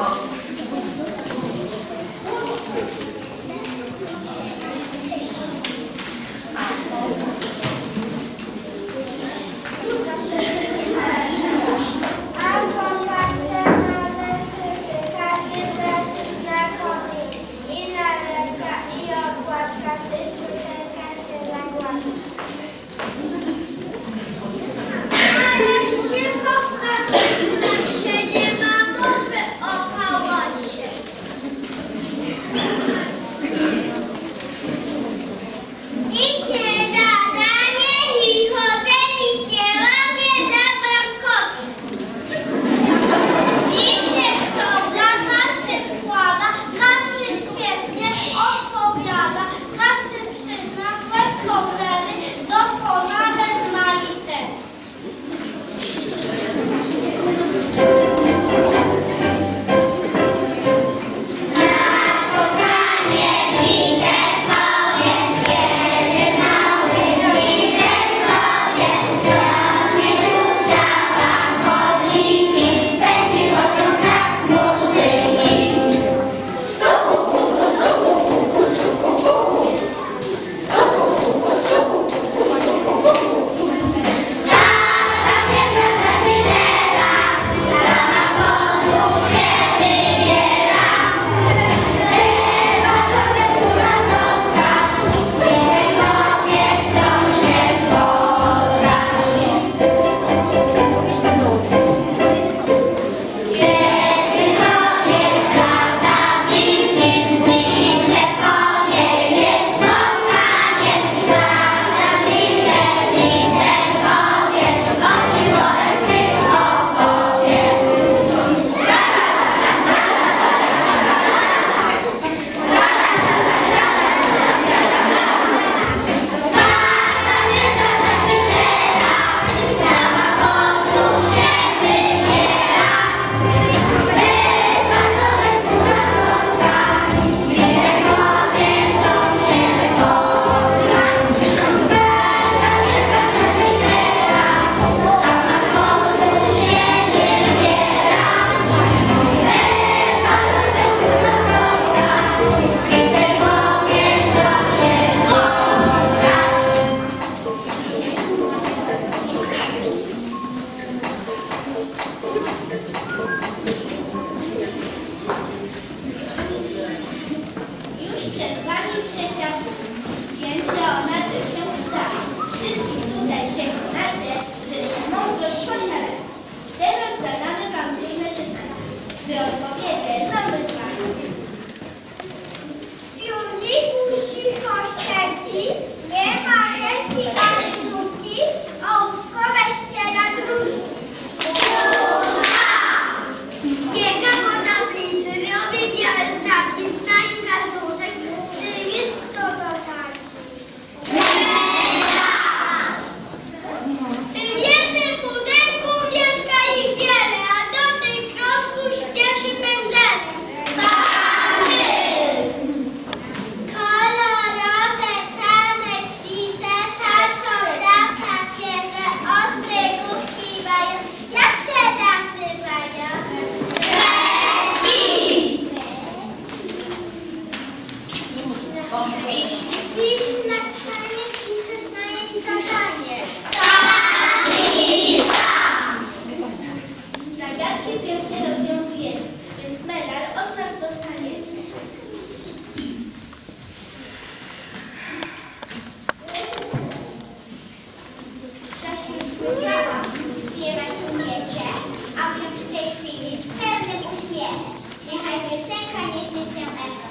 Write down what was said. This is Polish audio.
고맙습니다. Słyszałam, śpiewać umiecie, a więc w tej chwili z pewnym uśmiechem. Niechaj piosenka niesie się ewem.